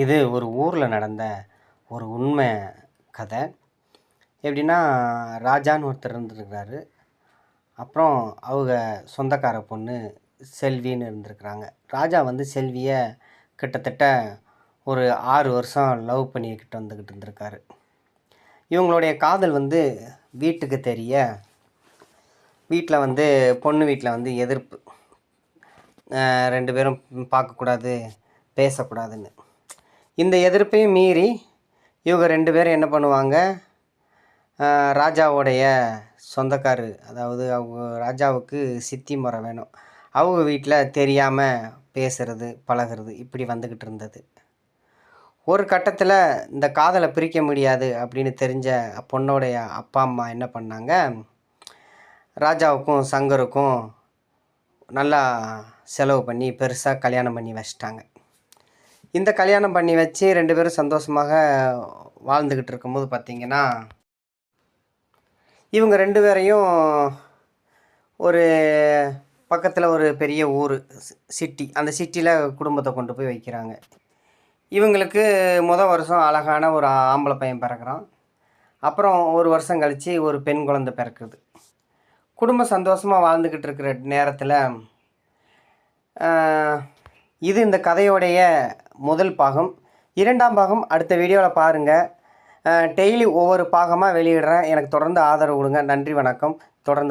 இது ஒரு ஊரில் நடந்த ஒரு உண்மை கதை. எப்படின்னா ராஜான்னு ஒருத்தர் இருந்துருக்கிறாரு. அப்புறம் அவங்க சொந்தக்கார பொண்ணு செல்வின்னு இருந்திருக்கிறாங்க. ராஜா வந்து செல்வியை கிட்டத்தட்ட ஒரு ஆறு வருஷம் லவ் பண்ணிக்கிட்டு வந்துக்கிட்டு இருந்திருக்காரு. இவங்களுடைய காதல் வந்து வீட்டுக்கு தெரிய வீட்டில் வந்து பொண்ணு வீட்டில் வந்து எதிர்ப்பு. ரெண்டு பேரும் பார்க்கக்கூடாது பேசக்கூடாதுன்னு. இந்த எதிர்ப்பையும் மீறி இவங்க ரெண்டு பேரும் என்ன பண்ணுவாங்க? ராஜாவோடைய ராஜாவுடைய சொந்தக்காரு அதாவது அவங்க ராஜாவுக்கு சித்தி முறை வேணும். அவங்க வீட்டில் தெரியாமல் பேசுறது பழகுறது இப்படி வந்துக்கிட்டு இருந்தது. ஒரு கட்டத்தில் இந்த காதலை பிரிக்க முடியாது அப்படின்னு தெரிஞ்ச பொண்ணோடைய அப்பா அம்மா என்ன பண்ணாங்க? ராஜாவுக்கும் சங்கருக்கும் நல்லா செலவு பண்ணி பெருசாக கல்யாணம் பண்ணி வச்சிட்டாங்க. இந்த கல்யாணம் பண்ணி வச்சு ரெண்டு பேரும் சந்தோஷமாக வாழ்ந்துக்கிட்டு இருக்கும்போது பார்த்திங்கன்னா இவங்க ரெண்டு பேரையும் ஒரு பக்கத்தில் ஒரு பெரிய ஊர் சிட்டி அந்த சிட்டியில் குடும்பத்தை கொண்டு போய் வைக்கிறாங்க. இவங்களுக்கு முத வருஷம் அழகான ஒரு ஆம்பளை பையன் பிறக்கிறான். அப்புறம் ஒரு வருஷம் கழித்து ஒரு பெண் குழந்தை பிறக்குது. குடும்பம் சந்தோஷமாக வாழ்ந்துக்கிட்டு இருக்கிற நேரத்தில் இது இந்த கதையோடைய முதல் பாகம். இரண்டாம் பாகம் அடுத்த வீடியோவில் பாருங்கள் டெய்லி ஒவ்வொரு பாகமாக வெளியிடுறேன். எனக்கு தொடர்ந்து ஆதரவு கொடுங்க. நன்றி வணக்கம். தொடர்ந்து